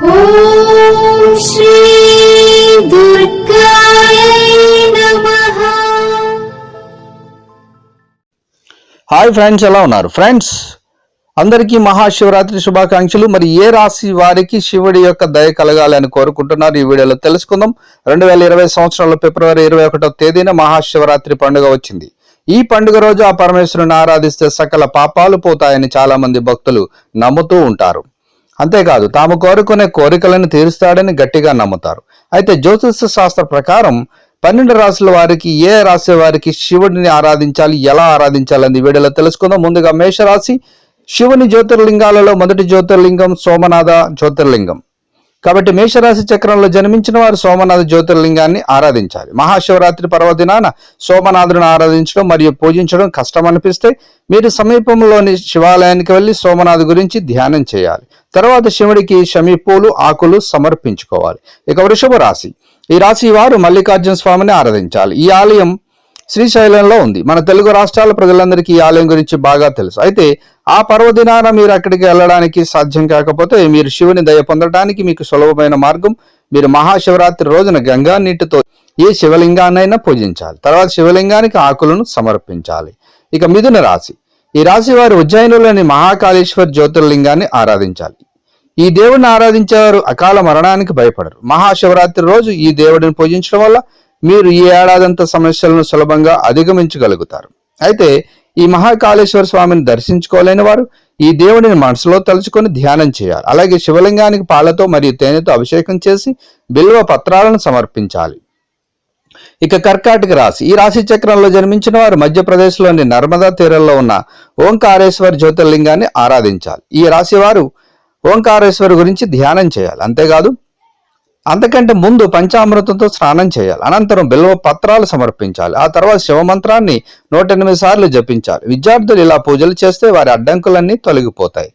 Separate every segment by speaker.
Speaker 1: Hi friends ఎలా ఉన్నారు? Friends అందరికీ మహాశివరాత్రి శుభాకాంక్షలు. మరి ఏ రాశి వారికి శివుడి యొక్క దయ కలగాలి అని కోరుకుంటున్నారు? ఈ వీడియోలో తెలుసుకుందాం. రెండు వేల ఇరవై సంవత్సరంలో ఫిబ్రవరి ఇరవై ఒకటో తేదీన మహాశివరాత్రి పండుగ వచ్చింది. ఈ పండుగ రోజు ఆ పరమేశ్వరుని ఆరాధిస్తే సకల పాపాలు పోతాయని చాలా మంది భక్తులు నమ్ముతూ ఉంటారు. అంతేకాదు తాము కోరుకునే కోరికలను తీరుస్తాడని గట్టిగా నమ్ముతారు. అయితే జ్యోతిష శాస్త్ర ప్రకారం పన్నెండు రాశుల వారికి ఏ రాశి వారికి శివుడిని ఆరాధించాలి ఎలా ఆరాధించాలని అని వీడియోలో తెలుసుకుందాం. ముందుగా మేషరాశి శివుని జ్యోతిర్లింగాలలో మొదటి జ్యోతిర్లింగం సోమనాథ జ్యోతిర్లింగం. కాబట్టి మేషరాశి చక్రంలో జన్మించిన వారు సోమనాథ జ్యోతిర్లింగాన్ని ఆరాధించాలి. మహాశివరాత్రి పర్వదినాన సోమనాథుడిని ఆరాధించడం మరియు పూజించడం కష్టం అనిపిస్తే మీరు సమీపంలోని శివాలయానికి వెళ్ళి సోమనాథ్ గురించి ధ్యానం చేయాలి. తర్వాత శివుడికి శమి పూలు ఆకులు సమర్పించుకోవాలి. ఇక వృషభ రాశి. ఈ రాశి వారు మల్లికార్జున స్వామిని ఆరాధించాలి. ఈ ఆలయం శ్రీశైలంలో ఉంది. మన తెలుగు రాష్ట్రాల ప్రజలందరికీ ఈ ఆలయం గురించి బాగా తెలుసు. అయితే ఆ పర్వదినాన మీరు అక్కడికి వెళ్ళడానికి సాధ్యం కాకపోతే మీరు శివుని దయ పొందడానికి మీకు సులభమైన మార్గం మీరు మహాశివరాత్రి రోజున గంగా నీటితో ఏ శివలింగాన్నైనా పూజించాలి. తర్వాత శివలింగానికి ఆకులను సమర్పించాలి. ఇక మిథున రాశి. ఈ రాశి వారు ఉజ్జయినిలోని మహాకాళేశ్వర్ జ్యోతిర్లింగాన్ని ఆరాధించాలి. ఈ దేవుడిని ఆరాధించేవారు అకాల మరణానికి భయపడరు. మహాశివరాత్రి రోజు ఈ దేవుడిని పూజించడం వల్ల మీరు ఈ ఏడాదంత సమస్యలను సులభంగా అధిగమించగలుగుతారు. అయితే ఈ మహాకాళేశ్వర స్వామిని దర్శించుకోలేని వారు ఈ దేవుడిని మనసులో తలుచుకొని ధ్యానం చేయాలి. అలాగే శివలింగానికి పాలతో మరియు తేనెతో అభిషేకం చేసి బిల్వ పత్రాలను సమర్పించాలి. ఇక కర్కాటక రాశి. ఈ రాశి చక్రంలో జన్మించిన వారు మధ్యప్రదేశ్లోని నర్మదా తీరంలో ఉన్న ఓంకారేశ్వర్ జ్యోతిర్లింగాన్ని ఆరాధించాలి. ఈ రాశి వారు ఓంకారేశ్వర్ గురించి ధ్యానం చేయాలి. అంతేకాదు అంతకంటే ముందు పంచామృతంతో స్నానం చేయాలి. అనంతరం బిల్వ పత్రాలు సమర్పించాలి. ఆ తర్వాత శివమంత్రాన్ని నూట ఎనిమిది సార్లు జపించాలి. విద్యార్థులు ఇలా పూజలు చేస్తే వారి అడ్డంకులన్నీ తొలగిపోతాయి.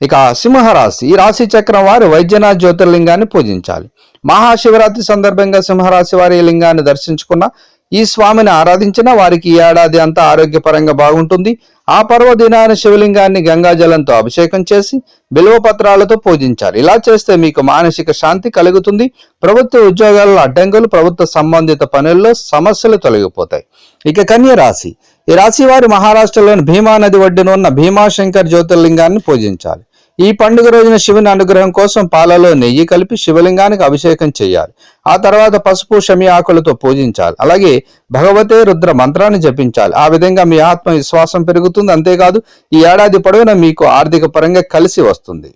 Speaker 1: ఇక సింహరాశి. ఈ రాశి చక్రం వారు వైద్యనాథ్ జ్యోతిర్లింగాన్ని పూజించాలి. మహాశివరాత్రి సందర్భంగా సింహరాశి వారి లింగాన్ని దర్శించుకున్న ఈ స్వామిని ఆరాధించిన వారికి ఈ ఏడాది అంతా ఆరోగ్యపరంగా బాగుంటుంది. ఆ పర్వదినాన శివలింగాన్ని గంగాజలంతో అభిషేకం చేసి బిల్వపత్రాలతో పూజించాలి ఇలా చేస్తే మీకు మానసిక శాంతి కలుగుతుంది. ప్రభుత్వ ఉద్యోగాల్లో అడ్డంకులు ప్రభుత్వ సంబంధిత పనుల్లో సమస్యలు తొలగిపోతాయి. ఇక కన్య రాశి. ఈ రాశి వారు మహారాష్ట్రలోని భీమా నది ఒడ్డున ఉన్న భీమాశంకర్ జ్యోతిర్లింగాన్ని పూజించాలి. ఈ పండుగ రోజున శివుని అనుగ్రహం కోసం పాలలో నెయ్యి కలిపి శివలింగానికి అభిషేకం చేయాలి. ఆ తర్వాత పసుపు షమి ఆకులతో పూజించాలి. అలాగే భగవతే రుద్ర మంత్రాన్ని జపించాలి. ఆ విధంగా మీ ఆత్మ విశ్వాసం పెరుగుతుంది. అంతేకాదు ఈ ఏడాది పొడవునా మీకు ఆర్థిక పరంగా కలిసి వస్తుంది.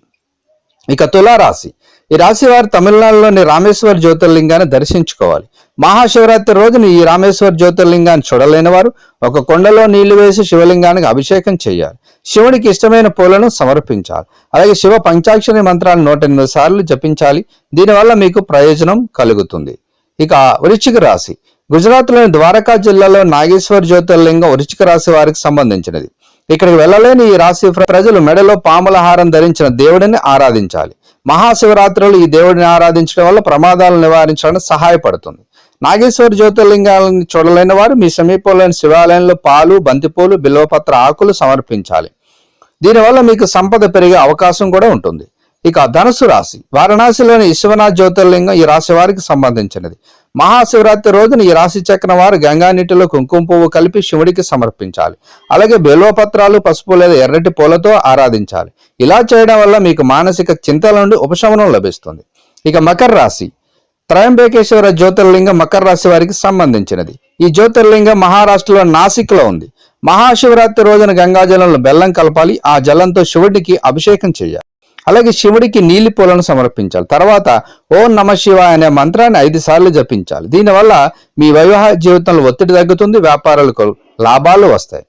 Speaker 1: ఇక తులారాశి. ఈ రాశి వారు తమిళనాడులోని రామేశ్వర జ్యోతిర్లింగాన్ని దర్శించుకోవాలి. మహాశివరాత్రి రోజున ఈ రామేశ్వర జ్యోతిర్లింగాన్ని చూడలేని వారు ఒక కొండలో నీళ్ళు వేసి శివలింగానికి అభిషేకం చేయాలి. శివునికి ఇష్టమైన పూలను సమర్పించాలి. అలాగే శివ పంచాక్షరి మంత్రాన్ని నూట ఎనిమిది సార్లు జపించాలి. దీనివల్ల మీకు ప్రయోజనం కలుగుతుంది. ఇక వృశ్చిక రాశి. గుజరాత్లోని ద్వారకా జిల్లాలో నాగేశ్వర్ జ్యోతిర్లింగం వృశ్చిక రాశి వారికి సంబంధించినది. ఇక్కడికి వెళ్ళలేని ఈ రాశి ప్రజలు మెడలో పాముల హారం ధరించిన దేవుడిని ఆరాధించాలి. మహాశివరాత్రులు ఈ దేవుడిని ఆరాధించడం వల్ల ప్రమాదాలను నివారించడానికి సహాయపడుతుంది. నాగేశ్వర జ్యోతిర్లింగాలను చూడలేని వారు మీ సమీపంలోని శివాలయంలో పాలు బంతిపూలు బిల్వపత్ర ఆకులు సమర్పించాలి. దీనివల్ల మీకు సంపద పెరిగే అవకాశం కూడా ఉంటుంది. ఇక ధనుసు రాశి. వారణాసిలోని విశ్వనాథ్ జ్యోతిర్లింగం ఈ రాశి వారికి సంబంధించినది. మహాశివరాత్రి రోజున ఈ రాశి చక్రం వారు గంగా నీటిలో కుంకుమ పువ్వు కలిపి శివుడికి సమర్పించాలి. అలాగే బిల్వపత్రాలు పసుపు లేదా ఎర్రటి పూలతో ఆరాధించాలి. ఇలా చేయడం వల్ల మీకు మానసిక చింతల నుండి ఉపశమనం లభిస్తుంది. ఇక మకర రాశి. త్రయంబేకేశ్వర జ్యోతిర్లింగం మకర రాశి వారికి సంబంధించినది. ఈ జ్యోతిర్లింగం మహారాష్ట్రలో నాసిక్లో ఉంది. మహాశివరాత్రి రోజున గంగాజలంలో బెల్లం కలపాలి. ఆ జలంతో శివుడికి అభిషేకం చేయాలి. అలాగే శివుడికి నీలి పూలను సమర్పించాలి. తర్వాత ఓం నమ శివ అనే మంత్రాన్ని ఐదు సార్లు జపించాలి. దీనివల్ల మీ వివాహ జీవితంలో ఒత్తిడి తగ్గుతుంది వ్యాపారాలకు లాభాలు వస్తాయి.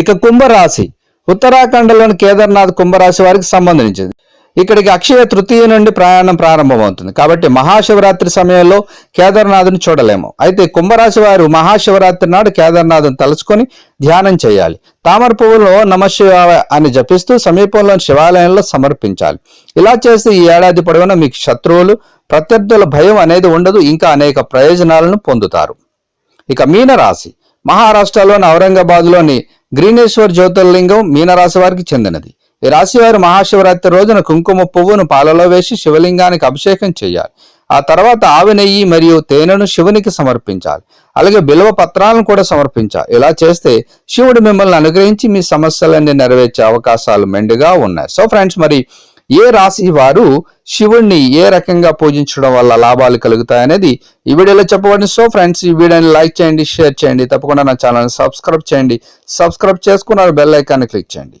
Speaker 1: ఇక కుంభరాశి. ఉత్తరాఖండ్లోని కేదార్నాథ్ కుంభరాశి వారికి సంబంధించింది. ఇక్కడికి అక్షయ తృతీయ నుండి ప్రయాణం ప్రారంభమవుతుంది. కాబట్టి మహాశివరాత్రి సమయంలో కేదార్నాథ్ని చూడలేము. అయితే కుంభరాశి వారు మహాశివరాత్రి నాడు కేదార్నాథ్ని తలుచుకొని ధ్యానం చేయాలి. తామర పువ్వులో నమశివ అని జపిస్తూ సమీపంలోని శివాలయంలో సమర్పించాలి. ఇలా చేస్తే ఈ ఏడాది పొడవునా మీకు శత్రువులు ప్రత్యర్థుల భయం అనేది ఉండదు ఇంకా అనేక ప్రయోజనాలను పొందుతారు. ఇక మీనరాశి. మహారాష్ట్రలోని ఔరంగాబాద్లోని గ్రీనేశ్వర్ జ్యోతిర్లింగం మీనరాశి వారికి చెందినది. ఈ రాశి వారు మహాశివరాత్రి రోజున కుంకుమ పువ్వును పాలలో వేసి శివలింగానికి అభిషేకం చేయాలి. ఆ తర్వాత ఆవి నెయ్యి మరియు తేనెను శివునికి సమర్పించాలి. అలాగే బిల్వ పత్రాలను కూడా సమర్పించాలి. ఇలా చేస్తే శివుడు మిమ్మల్ని అనుగ్రహించి మీ సమస్యలన్నీ నెరవేర్చే అవకాశాలు మెండుగా ఉన్నాయి. సో ఫ్రెండ్స్ మరి ఏ రాశి వారు శివుణ్ణి ఏ రకంగా పూజించడం వల్ల లాభాలు కలుగుతాయనేది ఈ వీడియోలో చెప్పబడింది. సో ఫ్రెండ్స్ ఈ వీడియోని లైక్ చేయండి షేర్ చేయండి. తప్పకుండా నా ఛానల్ని సబ్స్క్రైబ్ చేయండి. సబ్స్క్రైబ్ చేసుకున్న బెల్ ఐకాన్ని క్లిక్ చేయండి.